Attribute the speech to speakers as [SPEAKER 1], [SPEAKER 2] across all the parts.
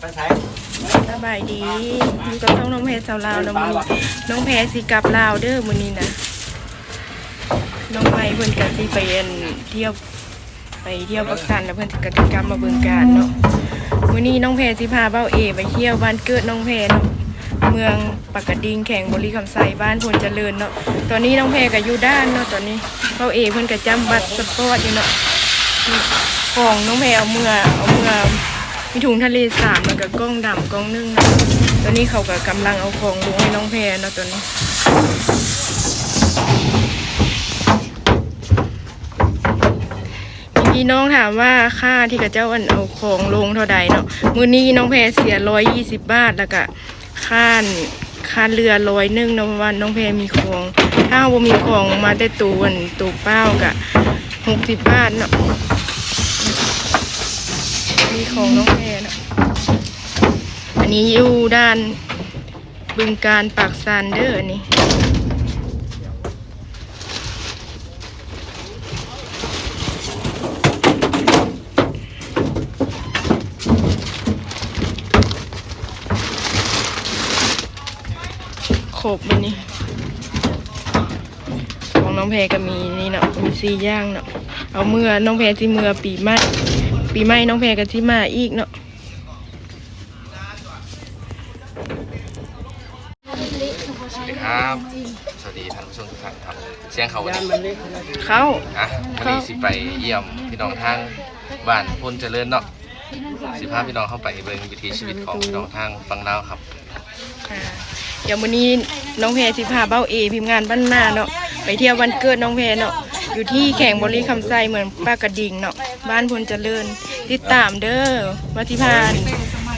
[SPEAKER 1] ไปใช้
[SPEAKER 2] สบายดีอยู่กับช่องน้องแพรสาวลาวนะมื้อนี้น้องแพรสิกลับลาวเด้อมื้อนี้นะน้องไม้เพิ่นก็สิไปเรียนเที่ยวไปเที่ยวปักสันแล้วเพิ่นสิก็จกลับมาเบิ่งการเนาะมื้อนี้น้องแพรสิพาเบ้าเอไปเที่ยวบ้านเกิดน้องแพรเนาะเมืองปากกระดิ่งแข่งบริคำไซบ้านพลเจริญเนาะตอนนี้น้องแพรก็อยู่ด้านเนาะตอนนี้เบ้าเอเพิ่นก็จำบัตรสปอร์ตอยู่เนาะของน้องแพรเอาเมื่อเอาเมื่อ มีถุงทะเลสาบแล้วก็กล้องดำกล้องนึ่งนะตอนนี้เขาก็กำลังเอาของลงให้น้องแพรเนาะตอนนี้พี่น้องถามว่าค่าที่กับเจ้าอันเอาของลงเท่าใดเนาะมือนี้น้องแพรเสียร้อยยี่สิบบาทแล้วก็ค่าค่าเรือร้อยหนึ่งเนาะว่าน้องแพรมีของ ถ้าว่ามีของมาแต่ตัวอันตัวเป้ากะหกสิบบาทเนาะ มีของน้องแพรนะอันนี้อยู่ด้านบึงการปากซันเดออันนี้ครบอันนี้ของน้องแพรก็มีนี่เนาะมีซีย่างเนาะเอาเมื่อน้องแพรที่เมื่อปีใหม่ ปีใหม่น้องแพรกันที่มาอีกเนาะ
[SPEAKER 3] สวัสดีครับ สวัสดีท่านผู้ชมทุกท่านครับเสียงเขาวันนี้
[SPEAKER 2] เข้า
[SPEAKER 3] อะวันนี้สิไปเยี่ยมพี่น้องทางบ้านพลเจริญเนาะสิพาพี่น้องเข้าไปเบิ่งวิถีชีวิตของพี่น้องทางฝั่งลาวครับ
[SPEAKER 2] อ่าเดี๋ยววันนี้น้องแพรสิพาเบ้าเอพิมพ์งานบ้านหน้าเนาะไปเที่ยววันเกิดน้องแพรเนาะ อยู่ที่แข่งบริคำไซเหมือนป้ากระดิ่งเนาะบ้านพลเจริญติดตามเด้อว่าที่พา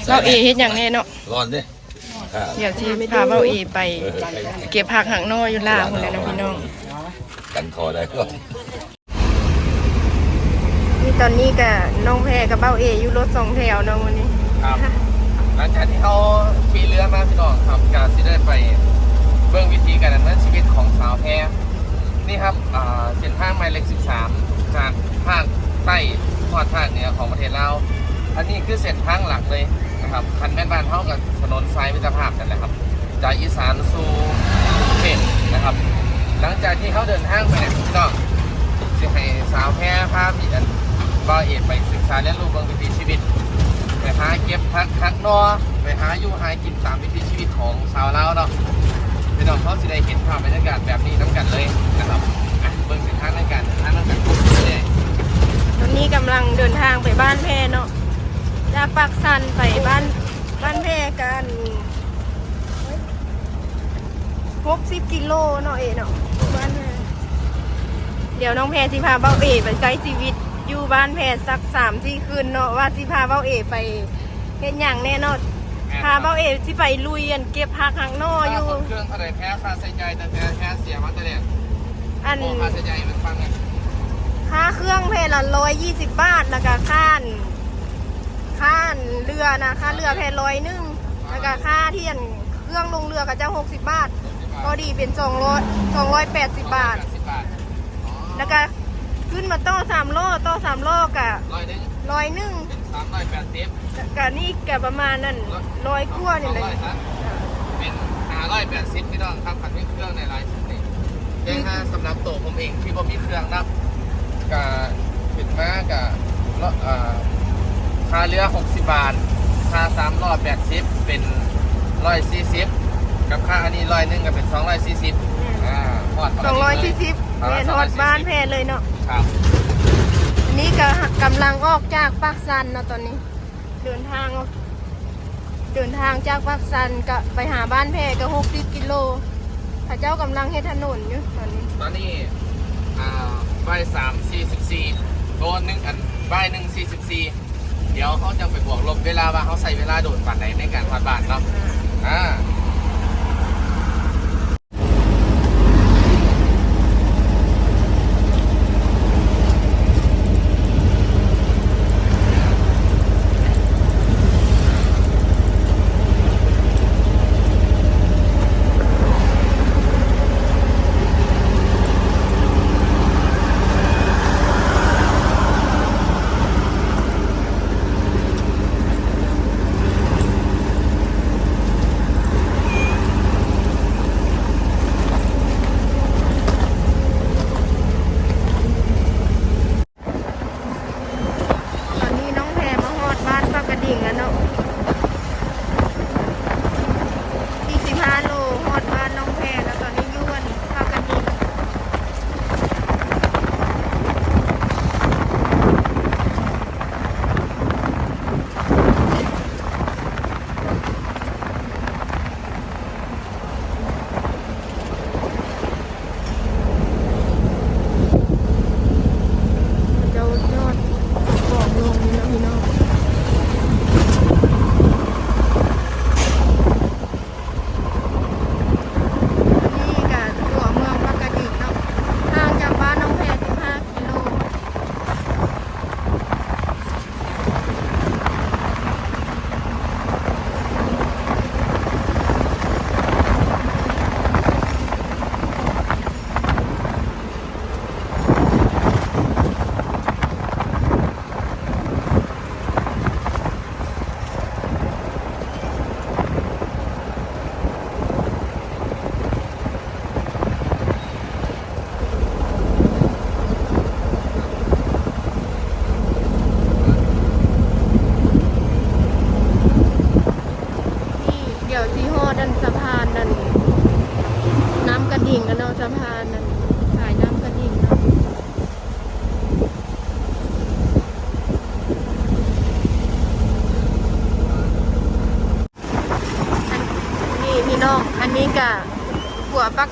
[SPEAKER 2] เบ้าเอเฮ็ดอย่างแน่เนาะ
[SPEAKER 4] ร้อนดิ
[SPEAKER 2] เดี๋ยวที่พาเบ้าเอไป เก็บผักหางนออยู่ล่าคนเลยนะพี่น้อง
[SPEAKER 4] กันคอได้ก็
[SPEAKER 2] นี่ตอนนี้กับน้องแพรกับเบ้าเออยู่รถสองแถวเนาะวันนี้
[SPEAKER 3] ครับหลังจากที่เขาขี่เรือมาพี่น้องครับกาสิได้ไป เบิ่งวิธีการดำเนินชีวิตของสาวแพร นี่ครับเส้นทางหมายเลข13 จากภาคใต้ทอดภาคเหนือของประเทศลาวอันนี้คือเส้นทางหลักเลยนะครับคันแม่นบ้านเท่ากับถนนสายมิตรภาพนั่นแหละครับ จากอีสานสู่กรุงเทพนะครับ หลังจากที่เขาเดินทางไปเนี่ยพี่น้องสิให้สาวแพร่พาพี่อันบาเอกไปศึกษาเรียนรู้บางวิถีชีวิต ไปหาเก็บพักพักนอไปหาอยู่หากินตามวิถีชีวิตของชาวลาวเนาะ พี่น้องเขาสิได้เห็นภาพบรรยากาศแบบนี้น้ำกันเลยนะครับอะเบิ่งส้นทาในการเดินทางน้ำกันเลย
[SPEAKER 2] ตอนนี้กำลังเดินทางไปบ้านแพรเนาะจากปากสันไปบ้านบ้านแพรกันหกสิบกิโลเนาะเอเนาะบ้านแพรเดี๋ยวน้องแพรสิพาเบ้าเอไปใช้ชีวิตอยู่บ้านแพรสักสามที่คืนเนาะว่าสิพาเบ้าเอไปเห็นอย่างแน่นอน พาเบ้าเอสิไปลุยอันเก็บผักหางนออยู่
[SPEAKER 3] ค่าเครื่องเท่าไหรแพ้ค่าใช้จ่ายแต่แพ้แพ้เสียมาแต่เนี่ย
[SPEAKER 2] อัน
[SPEAKER 3] โอ้ค่าใช้จ่ายมันฟังไง
[SPEAKER 2] ค่าเครื่องแพรละร้อยยี่สิบบาทแล้วก็ค่านค่านเรือนะค่าเรือแพรร้อยหนึงแล้วก็ค่าที่อันเครื่องลงเรือก็จะหกสิบบาทพอดีเป็นสองร้อยสองร้อยแปดสิบบาท
[SPEAKER 3] สิบบาทอ๋อ
[SPEAKER 2] แล้วก็ขึ้นมาต่อสามโลต่อสามโลกะ
[SPEAKER 3] ร้อยหนึ่ง
[SPEAKER 2] ร้อยหนึ่ง
[SPEAKER 3] เป็นสามร้อยแปดสิบ
[SPEAKER 2] กะนี่กะประมาณนั่นร้อยกว่านี่เลย
[SPEAKER 3] เป็นห้าร้อยแปดสิบพี่น้องครับขันเครื่องในไลน์นี่ยังห้าสำหรับตัวผมเองที่ผมมีเครื่องนับกับขึ้นมากับอ่าค่าเรือหกสิบบาท ค่าสามร้อยแปดสิบเป็นร้อยสี่สิบกับค่าอันนี้ร้อยหนึ่งก็เป็นสองร้อยสี่สิบอ่าฮด
[SPEAKER 2] สองร้อยสี่สิบเมตรฮอดบ้านแพรเลยเนาะ
[SPEAKER 3] ครับ
[SPEAKER 2] นี่ก็กำลังออกจากปากซันเนาะตอนนี้ เดินทางออกเดินทางจากปากซันก็ไปหาบ้านแพรก็หกสิบกิโลพระเจ้ากำลังเฮ็ดถนนอยู่ตอนนี้
[SPEAKER 3] ตอนนี้อ่าบ่ายสามสี่สิบสี่โดนหนึ่งอันบ่ายหนึ่งสี่สิบสี่เดี๋ยวเขาจะไปบวกลบเวลาว่าเขาใส่เวลาโดดปันไหนในการวัดบาทเนาะอ่า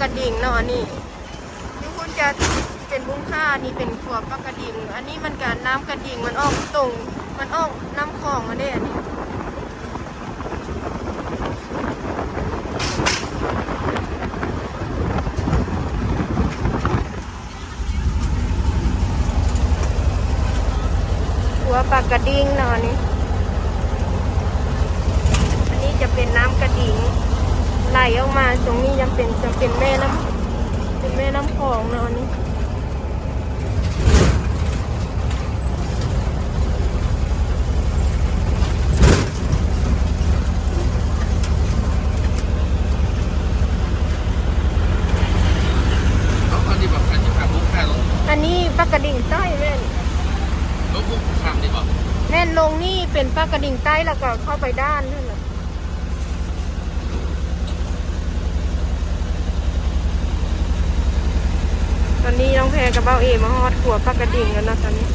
[SPEAKER 2] ระดิ่งเนาะนี่ทุกคนจะเป็นบุ้งค่านี่เป็นขวปลากระดิ่ง อันนี้มันการน้ำกระดิ่งมันออกตรงมันออกน้ำคลองมาเนี่ยนนี้หัวปลากระดิ่งเนาะนี่ เป็นแม่น้ำเป็นแม่น้ำของนะวันนี้
[SPEAKER 3] อัน
[SPEAKER 2] นี้ปลากระดิ่งใต้แม่น
[SPEAKER 3] ลงบุกข้ามดีกว่า
[SPEAKER 2] แม่นลงนี่เป็นปลากระดิ่งใต้แล้วก็เข้าไปด้านนั่น ตอนนี้น้องแพรกับเบ้าเอมาฮอดขวบ
[SPEAKER 3] ปากก
[SPEAKER 2] ระดิ่งแล้วนะตอนนี้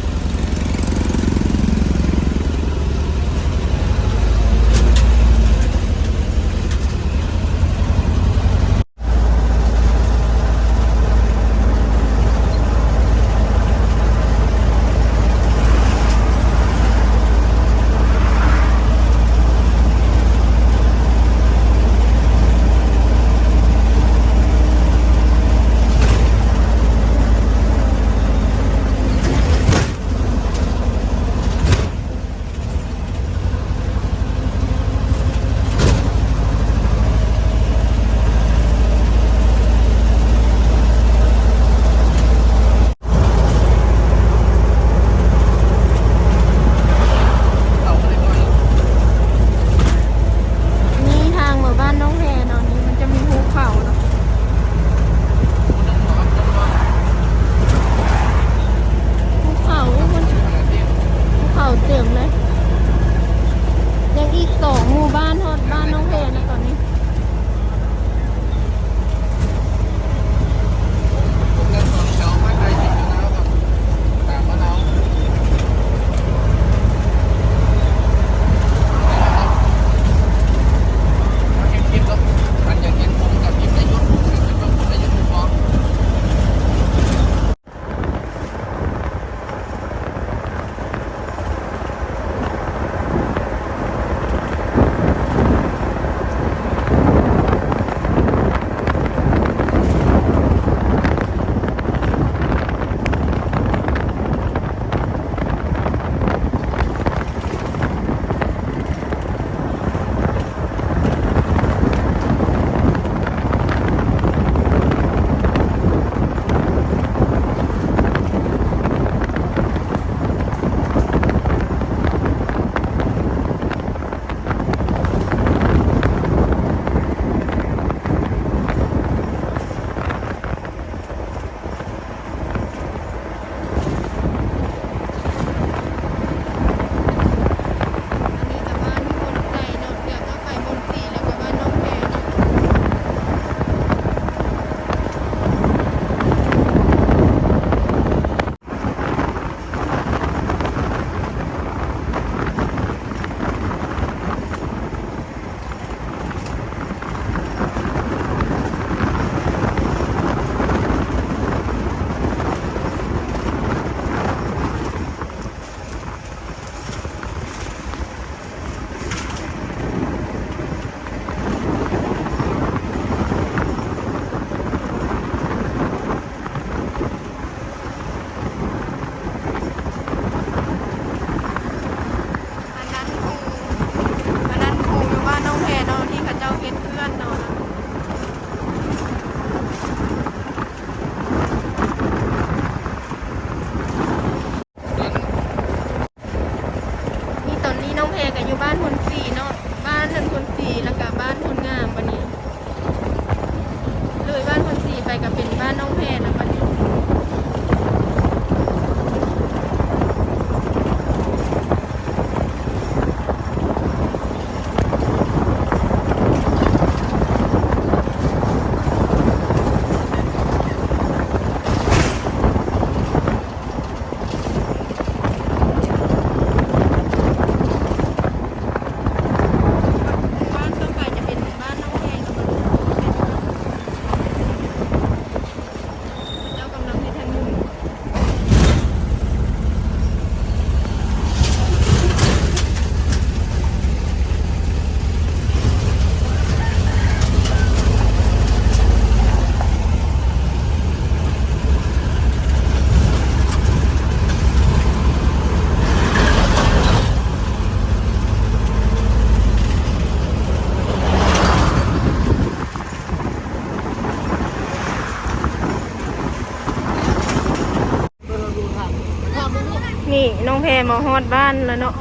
[SPEAKER 2] แพรมาฮอดบ้านแล้วเนาะ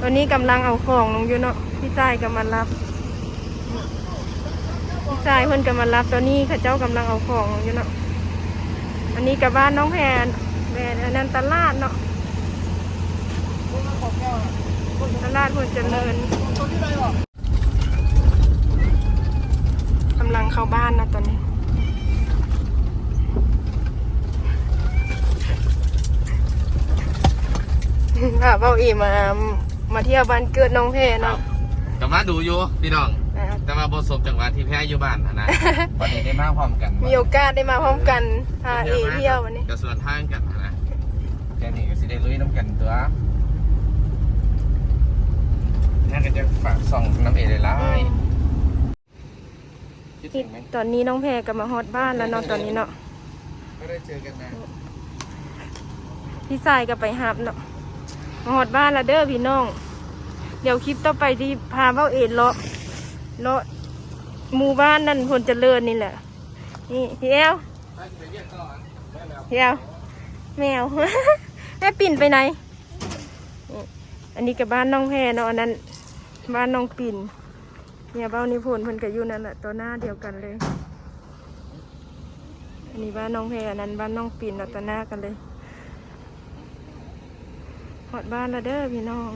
[SPEAKER 2] ตอนนี้กำลังเอาของลงอยู่เนาะพี่ชายก็มารับพี่ชายเพิ่นก็มารับตอนนี้ข้าเจ้ากำลังเอาของลงอยู่เนาะอันนี้กับบ้านน้องแพรแม่อันนั้นตลาดเนาะตลาดพลเจริญกำลังเข้าบ้านนะตอนนี้ ค่ะเบาอีมา มาเที่ยวบ้านเกิดน้องเพ
[SPEAKER 3] ครั
[SPEAKER 2] เนาะ
[SPEAKER 3] บกลับมาดูอยู่พี่น้อง
[SPEAKER 2] อ่า
[SPEAKER 3] แต่มาบสมจังหวัดที่แพ้อยู่บ้านนะนะวันนี้ได้มาพร้อมกัน
[SPEAKER 2] มีโอกาสได้มาพร้อมกันพาเอเที่ยววันนี้
[SPEAKER 3] กระส่วนทางกันนะแกนี่ก็สิได้ลุยน้ำกันตัวน่าก็จะฝากส่องน้ำเอเลยล่ะคิดถึงไหม
[SPEAKER 2] ตอนนี้น้องแพรก็มาฮอดบ้านแล้วเนาะตอนนี้เนาะ
[SPEAKER 3] ไม่ได้เจอกันนะ
[SPEAKER 2] พี่ชายก็ไปหับเนาะ มาฮอดบ้านล้วเด้อพี่น้อง เดี๋ยวคลิปต่อไปที่พาเบ้าเอ็ดเลาะเลาะหมู่บ้านนั่นพลเจริญนี่แหละ นี่พี่แอล
[SPEAKER 3] เรียกตลอดได้แล้ว
[SPEAKER 2] พี่แอลแมว แม่ปิ่นไปไหน อันนี้กับบ้านน้องแพรเนาะอันนั้น บ้านน้องปิ่น เนี่ยเบ้านิพนธ์เพิ่นก็อยู่นั่นแหละตัวหน้าเดียวกันเลย อันนี้บ้านน้องแพรอันนั้นบ้านน้องปิ่นเนาะตัวหน้ากันเลย อดบ้านละเด้อพี่น้อง